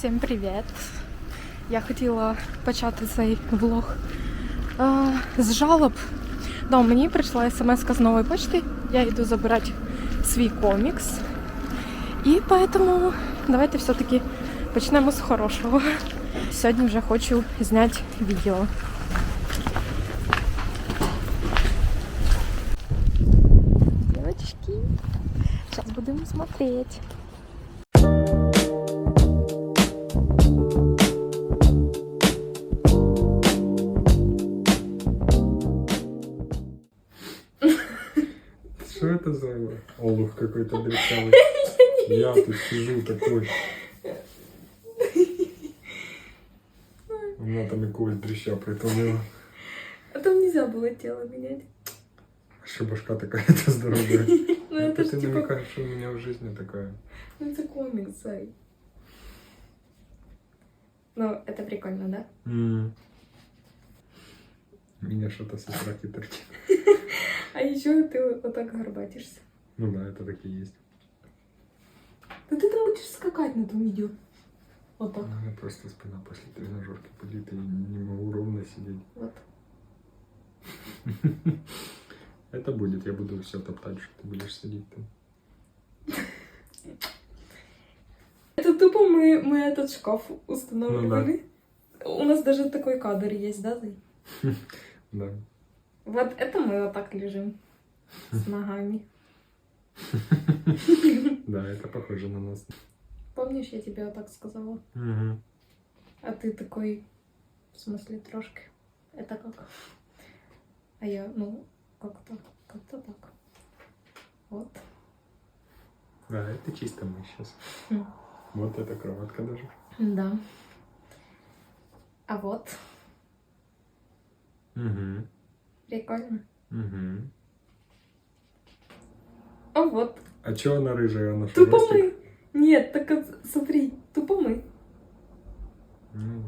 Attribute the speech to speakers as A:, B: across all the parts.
A: Всім привіт! Я хотіла почати цей влог а, з жалоб. Да, мені прийшла смс з нової почти. Я йду забирати свій комікс. І поэтому давайте все-таки почнемо з хорошого. Сьогодні вже хочу зняти відео. Девочки, сейчас будем смотреть.
B: Что это за олух какой-то дряхлый? Я тут сижу такой. Она там якогось дрища притулила.
A: А там нельзя было тело менять.
B: Что башка такая-то здоровая.
A: Ну это
B: ты
A: типа,
B: намекаешь, что у меня в жизни такая.
A: ну это комикс, Сай. Ну, это прикольно, да?
B: М. Меня что-то со страхи торчит.
A: А еще ты вот так горбатишься.
B: Ну да, это так и есть.
A: Да ты там будешь скакать на том видео. Вот так.
B: У меня просто спина после тренажерки болит, и не могу ровно сидеть.
A: Вот.
B: Это будет, я буду все топтать, что ты будешь сидеть там.
A: Это тупо мы, мы этот шкаф устанавливали. У нас даже такой кадр есть, да, Зай?
B: Да.
A: Вот это мы вот так лежим. С ногами.
B: Да, это похоже на нас.
A: Помнишь, я тебе вот так сказала?
B: Мгм.
A: А ты такой, в смысле, трошки. Это как? А я, ну, как-то, как-то так. Вот.
B: Да, это чисто мы сейчас.
A: Хм.
B: Вот эта кроватка даже.
A: Да. А вот,
B: Угу.
A: прикольно.
B: Угу.
A: А вот,
B: А чё она рыжая? Она что,
A: тупо
B: ростик?
A: мы. Нет, так вот, смотри, тупо мы.
B: Ну,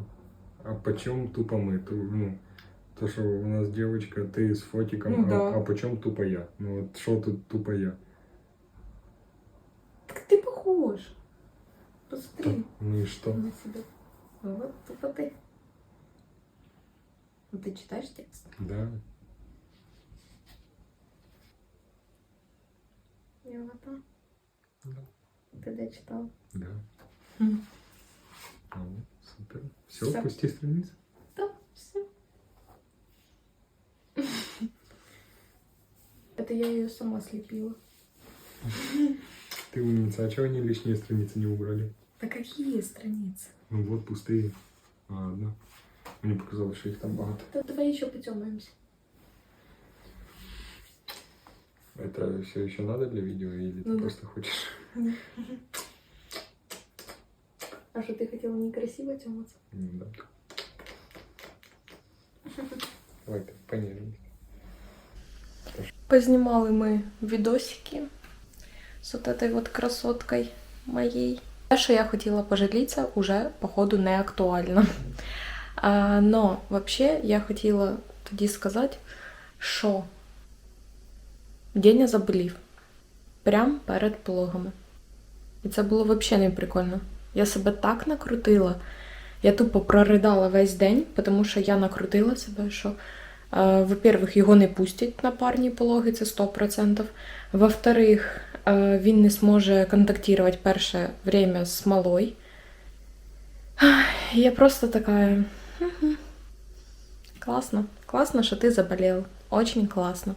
B: а почем тупо мы? Ту- ну, то, что у нас девочка, ты с фотиком,
A: Ну
B: а,
A: да.
B: а почем тупо я? Ну вот что тут тупо я?
A: Так ты похож. Посмотри
B: Ну и что?
A: на себя. Ну Вот, тупо ты. Ну, ты читаешь текст?
B: Да.
A: Я вот так.
B: Да.
A: Ты дочитал.
B: Да. Ну, супер. Все,
A: Всё.
B: пусти страницу.
A: Да, все. Это я ее сама слепила.
B: Ты умница. А чего они лишние страницы не убрали?
A: Да какие страницы?
B: Ну вот, пустые. А, Ладно. Мне показалось, что их там багато.
A: Да давай еще потемаемся.
B: Это все еще надо для видео или ты
A: Ну да.
B: просто хочешь?
A: А что ты хотела некрасиво тематься?
B: М, Да. Давай ты понежней.
A: Познимали мы видосики с вот этой вот красоткой моей. Те, що я хотіла пожалітися, уже, походу, не актуально. Но, вообще, я хотіла тоді сказати, що Деня заболів прямо перед пологами. І це було взагалі не прикольно. Я себе так накрутила. Я тупо проридала весь день, тому що я накрутила себе, що, е, во-первых, його не пустять на парні пологи, це 100%. Во-вторых, е, він не зможе контактувати перше время з малой. Я просто така. «Мгм. Класно. Класно, що ти заболів. Очень класно.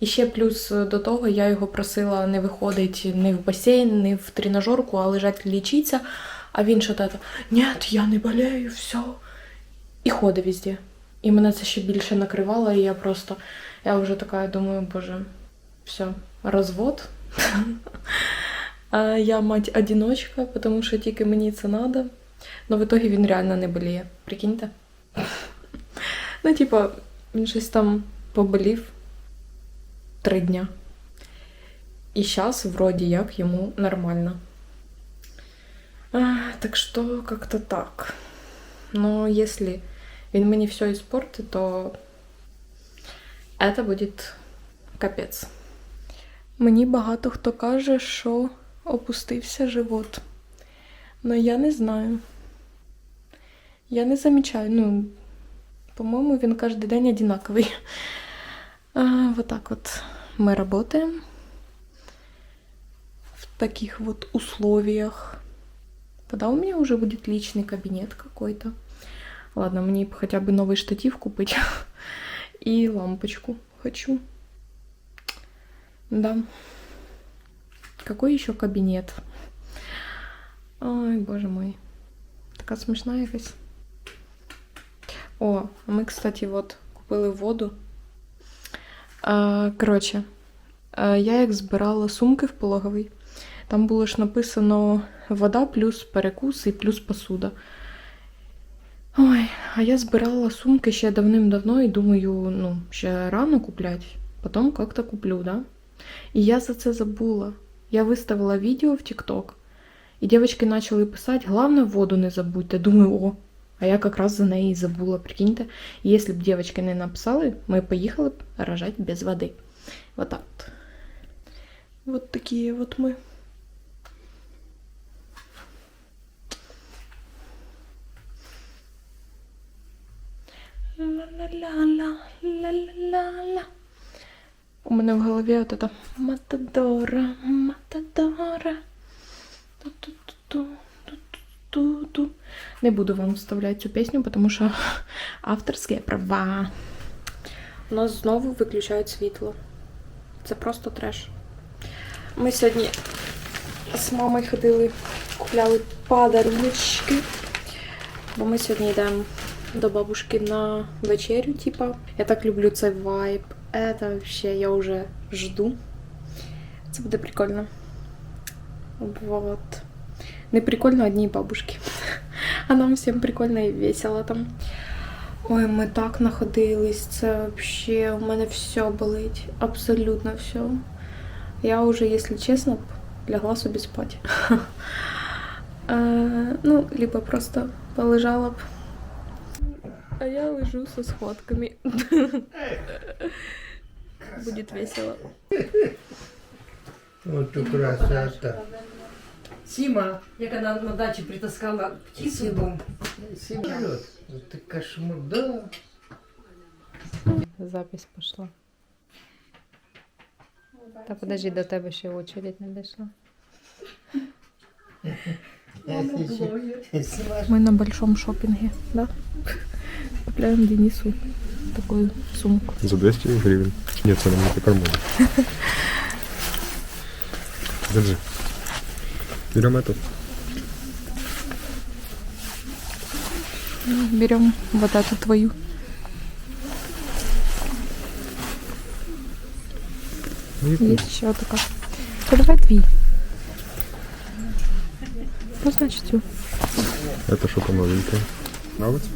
A: І ще плюс до того я його просила не виходити не в басейн, не в тренажерку, а лежати лічитися. А він що то Нет, я не болею, все. І ходить везде. І мене це ще більше накривало, і я просто, я вже така думаю, боже, все, розвод. Я мать одиночка, тому що тільки мені це надо. Но в итоге він реально не боліє. Прикиньте. Ну, типа, він щось там поболів три дня. І зараз, вроді як, йому нормально. А, так что как-то так. Но если він мені все испортит, то это будет капець. Мені багато хто каже, що опустився живот. Но я не знаю. Я не замічаю. Ну, по-моєму, він кожен день одинаковий. А, вот так вот мы работаем в таких вот условиях. Когда у меня уже будет личный кабинет какой-то. Ладно, мне б хотя бы новый штатив купить. И лампочку хочу. Да. Какой еще кабинет? Ой, боже мой. Така смішна якась. О, ми, кстати, от купили воду. Коротше, я як збирала сумки в пологовий, там було ж написано вода плюс перекус і плюс посуда. Ой, а я збирала сумки ще давним-давно і думаю, ну, ще рано куплять, потім як-то куплю, да? І я за це забула. Я виставила відео в TikTok, і дівчатки почали писати, головне воду не забудьте. Думаю, о, а я якраз за неї забула, прикиньте. Якщо б дівчатки не написали, ми поїхали б рожати без води. Вот так вот. Вот такие вот мы. Ла-ла-ла-ла, ла-ла-ла-ла. У мене в голові от это Матадора, Матадора. Ту-ту-ту. Не буду вам вставляти цю пісню, тому що авторські права. У нас знову виключають світло. Це просто треш. Ми сьогодні з мамою ходили, купляли подаруночки. Бо ми сьогодні йдемо до бабушки на вечерю, типа. Я так люблю цей вайб. Это вообще я уже жду. Це буде прикольно. Вот. Не прикольно одній бабушки. А нам всім прикольно і весело там. Ой, ми так находились. Це вообще у мене все болить. Абсолютно все. Я уже, если честно, лягла собі спать. Е, ну, либо просто полежала б. А я лежу со схватками. Будет весело.
C: Вот тут красота.
D: Сима, як вона на дачі притаскала птицю.
C: Сима. Самолет. Вот ты кошмар, да.
E: Запись пішла. Та подожди, до тебе ще очередь не дійшла.
C: Снимаешь
A: Мы на большом шопинге, да? Купляем Денису такую сумку.
B: За 200 гривен. Нет, це нам не по карману. Держи. Берем эту.
A: Берем вот эту твою. Есть еще такая. Да давай две. Ну, значит, всю.
B: Это что-то новенькое. Нравится?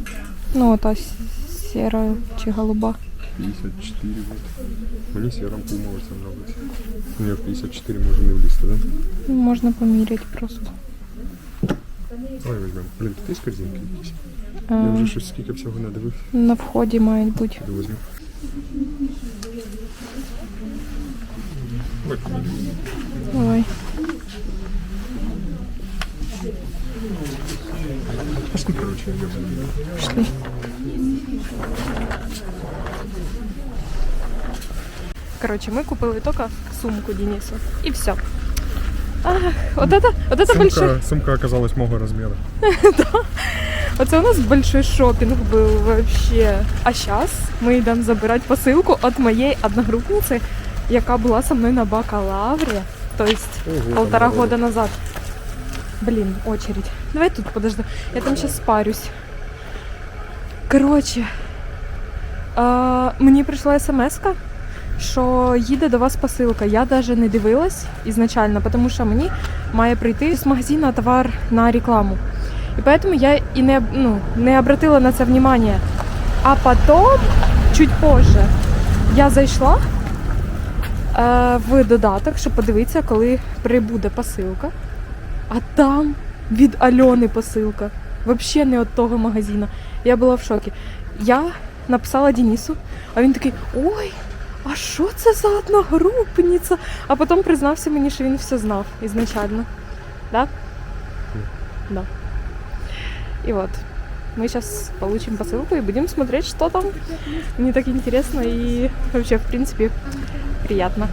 A: Ну, та с- серая чи голуба.
B: 54 вот. Мені сіром пума оця нравиться. У нее 54 може не влізти, да?
A: Можно померить просто.
B: Давай візьмемо. Блін, тут є корзинки якісь? Я вже щось скільки всього надивився.
A: на входе має бути.
B: Піду візьму. Ой,
A: Давай.
B: пошли, короче, йдемо.
A: Пішли. Короче, мы купили только сумку Денису. И все. Ах, вот это, вот это большой...
B: Сумка, сумка оказалась мого розміру.
A: Оце у нас большой шопинг был вообще. А сейчас мы йдемо забирати посилку від моєї одногрупниці, яка була со мною на бакалаврі. То есть
B: Ого,
A: полтора
B: там
A: года назад. Блин, очередь. Давай тут подожди. Я там сейчас спарюсь. Короче, а, мені прийшла смс що їде до вас посилка. Я навіть не дивилась ізначально, тому що мені має прийти з магазину товар на рекламу. І поэтому я і не, ну, не обратила на це внимание. А потом, чуть позже, я зайшла е, в додаток, щоб подивитися, коли прибуде посилка. А там від Альони посилка. Взагалі не від того магазину. Я була в шокі. Я написала Денису, а він такий: ой, а що це за одногрупниця? А потім признався мені, що він все знав ізначально. Да? Да. И вот. Мы сейчас получим посылку и будем смотреть, что там. Мне так интересно и вообще, в принципе, приятно.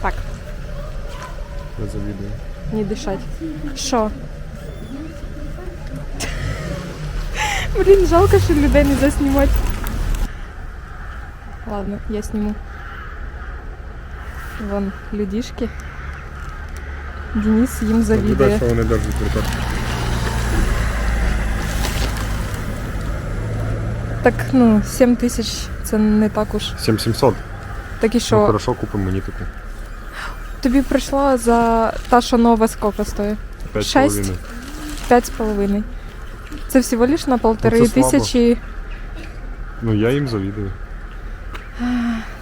A: Так,
B: Я.
A: не дышать. Що? Блін, жалко, що людей не заснімати. Ладно, я сниму. Вон людишки. Денис їм завідує.
B: що вони держать в руках.
A: Так, ну, 7 тисяч це не так уж.
B: 7700.
A: Так і
B: Ну, хорошо, купимо мені таку.
A: Тобі прийшла за та, що нова, скільки стоїть?
B: П'ять
A: Шесть?
B: половиною.
A: П'ять з половиною. Це всього лиш на полтори
B: Ну, це слабо.
A: тисячі.
B: Ну, я їм завідую.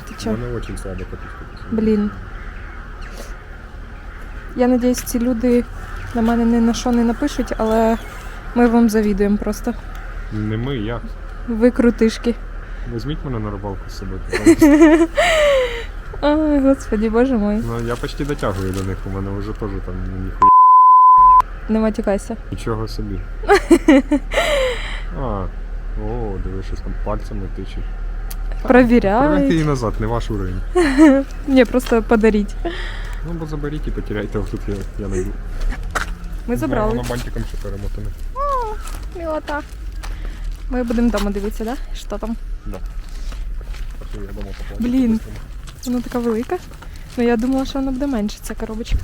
A: Ти чо?
B: Вони дуже слабо копійки.
A: Блін. Я надіюсь, ці люди на мене ні на що не напишуть, але ми вам завідуємо просто.
B: Не ми, я.
A: Ви крутишки.
B: Візьміть мене на рибалку з собою. пожалуйста.
A: Ой, господі, боже мой.
B: Ну, я почти дотягую до них, у мене вже теж там ніхуя.
A: Не матюкайся.
B: Нічого собі. А, о, диви, щось там пальцями тичить.
A: Провіряй.
B: її назад, не ваш уровень.
A: Ні, просто подаріть.
B: Ну, бо заберіть і потеряйте, тут я, я найду.
A: Ми забрали.
B: Воно бантиком ще перемотане.
A: Мілота. Ми будемо вдома дивитися, да? Що там?
B: Пошли, я дома поплачу.
A: Блін. Вона така велика. Ну я думала, що вона буде менше, ця коробочка.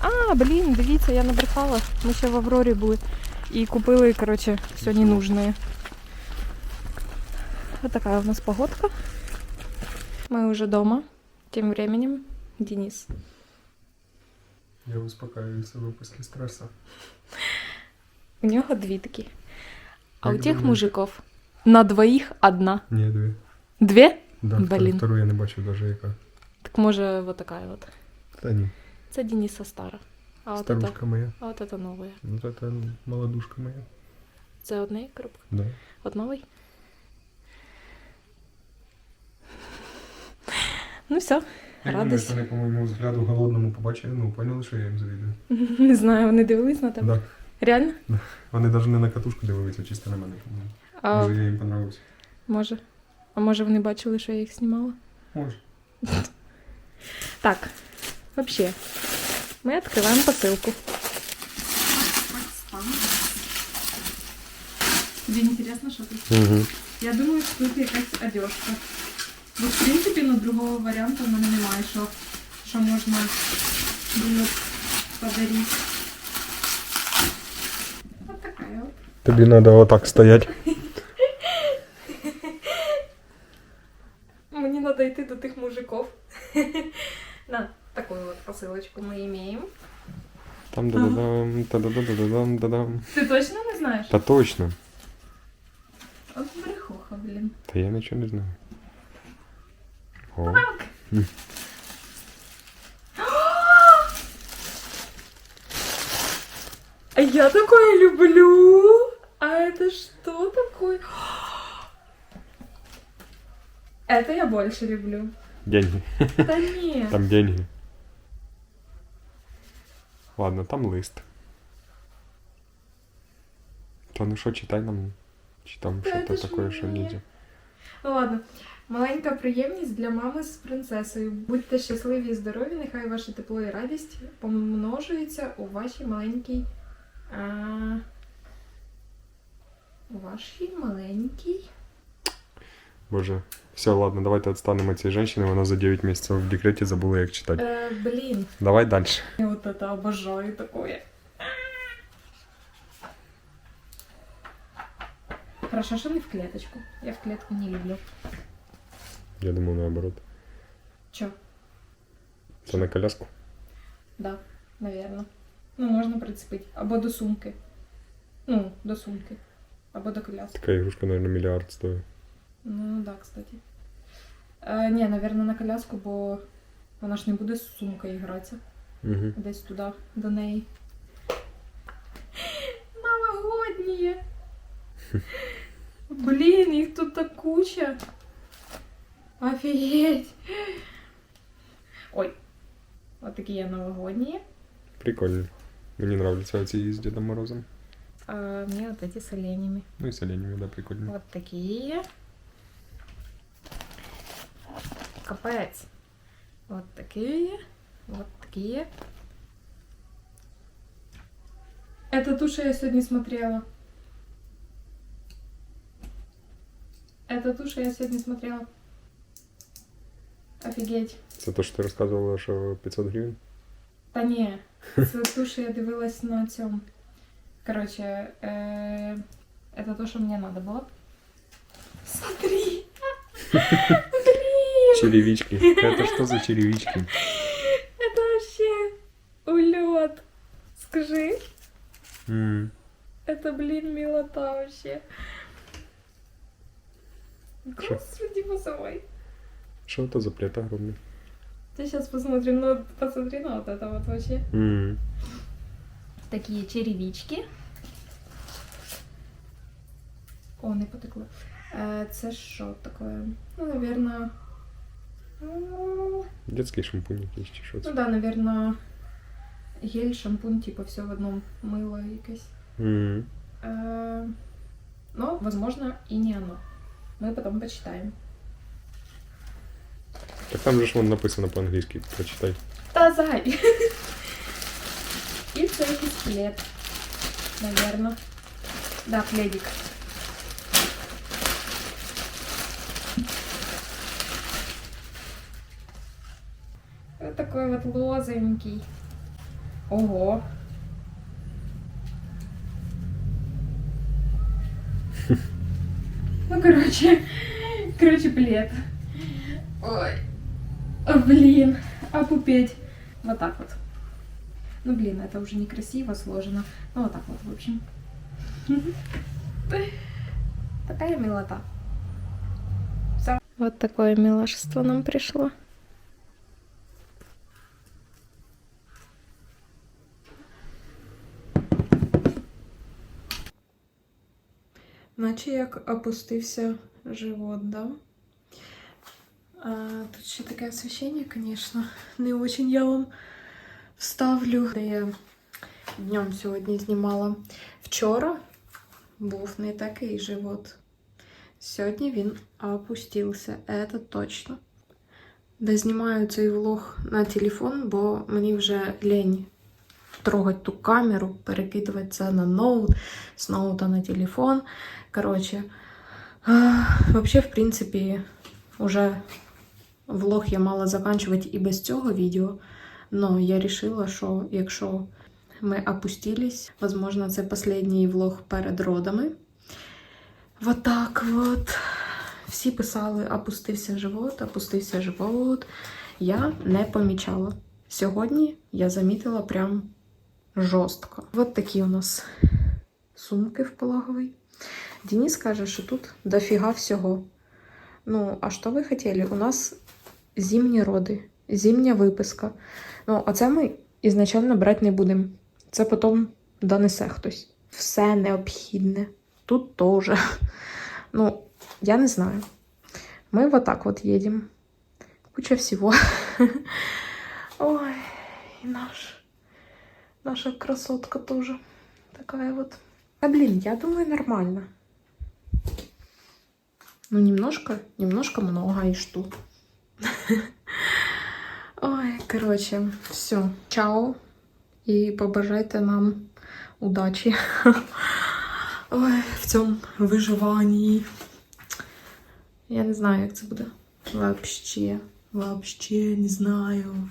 A: А, блін, дивіться, я набрехала. Ми ще в Аврорі були. І купили, коротше, все ненужне. Вот такая у нас погодка. Мы уже дома. Тем временем Денис.
B: Я успокаиваю себе після стресу.
A: У нього дві такі. А у тих мужиков на двоїх одна.
B: Ні, дві.
A: Дві?
B: Да,
A: Блін.
B: Втору я не бачив навіть яка.
A: Так може вот такая вот.
B: Та ні.
A: Це Дениса стара. А от это,
B: Старушка моя.
A: а от это новая.
B: Вот это молодушка моя.
A: Це одне коробка.
B: Да.
A: От новий. Ну все, радость.
B: вони, по моєму взгляду, голодному побачили, ну, поняли, що я їм завідую.
A: Не знаю, вони дивились на тебе.
B: Да.
A: Реально?
B: Вони навіть не на катушку дивилися, чисто на мене.
A: А
B: Може, я їм понравився.
A: може. А може вони бачили, що я їх знімала?
B: Може.
A: Так, вообще, ми відкриваємо посилку. Тобі інтересно, що тут?
B: Угу.
A: Я думаю, що тут якась одежка. Бо в принципі, ну, другого варіанту в мене немає, що, що можна було подарити. Ось така от.
B: Тобі треба отак стояти. Там да-да-дам, та-да-да-да-дам, да-дам.
A: Ти точно не знаєш?
B: Та точно.
A: От брехуха, блін.
B: Та я нічого не знаю. О.
A: А я такое люблю. А это что такое? Это я больше люблю.
B: Деньги.
A: Да нет.
B: Там деньги. Ладно, там лист. Та ну що, читай нам. Чи там
A: Та
B: що-то таке, що нельзя.
A: Ну ладно. Маленька приємність для мами з принцесою. Будьте щасливі і здорові, нехай ваше тепло і радість помножуються у вашій маленькій. А... У вашій маленькій.
B: Боже. Все, ладно, давайте отстанемо от цієї жінки, вона за 9 місяців в декреті забула, як читати.
A: Е, блін,
B: Давай далі.
A: я вот это обожаю такое. Хорошо, что не в клеточку. Я в клетку не люблю.
B: Я думав наоборот.
A: Чё?
B: Це на коляску?
A: Да, наверное. Ну, можна прицепити. Або до сумки. Ну, до сумки. Або до коляски.
B: Така ігрушка, мабуть, мільярд стоїть.
A: Ну, да, кстати. Е, ні, наверное, на коляску, бо вона ж не буде з сумкою гратися.
B: Угу.
A: Десь туди, до неї. Новогодні. Блін, їх тут так куча. Офігеть. Ой. От такі є новогодні.
B: Прикольно. Мені нравятся эти с Дедом Морозом.
A: А, мне вот эти с оленями.
B: Ну и с оленями, да, прикольно.
A: Вот такие. Капец. Вот такие. Вот такие. Это что я сегодня смотрела. Это что я сегодня смотрела. Офигеть.
B: Це то, що ти розказувала, що 500 гривень?
A: Та ні, це ту, що я дивилась на цьому. Короче, е, это то, що мені надо було. Смотри!
B: Черевички. Это что за черевички?
A: Это вообще улет. Скажи,
B: М,
A: это, блин, милота вообще. Господи, босовой.
B: Что это за плед огромный?
A: Ты сейчас посмотрим, ну, посмотри на вот это вот вообще.
B: М,
A: Такие черевички. О, не потекло. Е, Це що таке? Ну, наверное. Ну,
B: Детский шампунь якийсь чи що
A: ну да, наверное, гель, шампунь, типа все в одном мило якесь.
B: М,
A: Э, Но, возможно, и не оно. Мы потом почитаем.
B: Так там же ж вон написано по-англійськи, прочитай.
A: Та зай! И це якийсь плед. Наверное. Да, пледик. Вот такой вот лозовенький. Ого. Ну, короче, короче, плед. Ой. Блин, опупеть. Вот так вот. Ну, блин, это уже некрасиво сложено. Ну, вот так вот, в общем. Такая милота. Вот такое милашество нам пришло. Наче як опустився живот, да? А, тут ще таке освещение, конечно, не очень я вам вставлю. Де я днем сьогодні знімала. Вчора був не такий живот. Сьогодні він опустився, це точно. Де знімаю цей влог на телефон, бо мені вже лень трогати ту камеру, перекидувати це на ноут, з ноута на телефон. Коротше, вообще, в принципі, уже влог я мала заканчивать і без цього відео. Но я решила, що якщо ми опустились, возможно, це последній влог перед родами. Вот так вот. Всі писали, опустився живот, опустився живот. Я не помічала. Сьогодні я замітила прям жорстко. Вот такі у нас сумки в пологовий. Денис каже, що тут дофіга всього. Ну, а що ви хотіли? У нас зимні роди, зимня виписка. Ну, а це ми ізначально брати не будемо. Це потім донесе хтось. Все необхідне. Тут теж. Ну, я не знаю. Ми вот так вот їдемо. Куча всего. Ой, и наш, наша красотка тоже такая вот. А блин, я думаю, нормально. Ну, немножко, немножко много и что. Ой, короче, все. Чао. І побажайте нам удачі. Ой, в цьому виживанні. Я не знаю, як це буде. Вообще, вообще не знаю.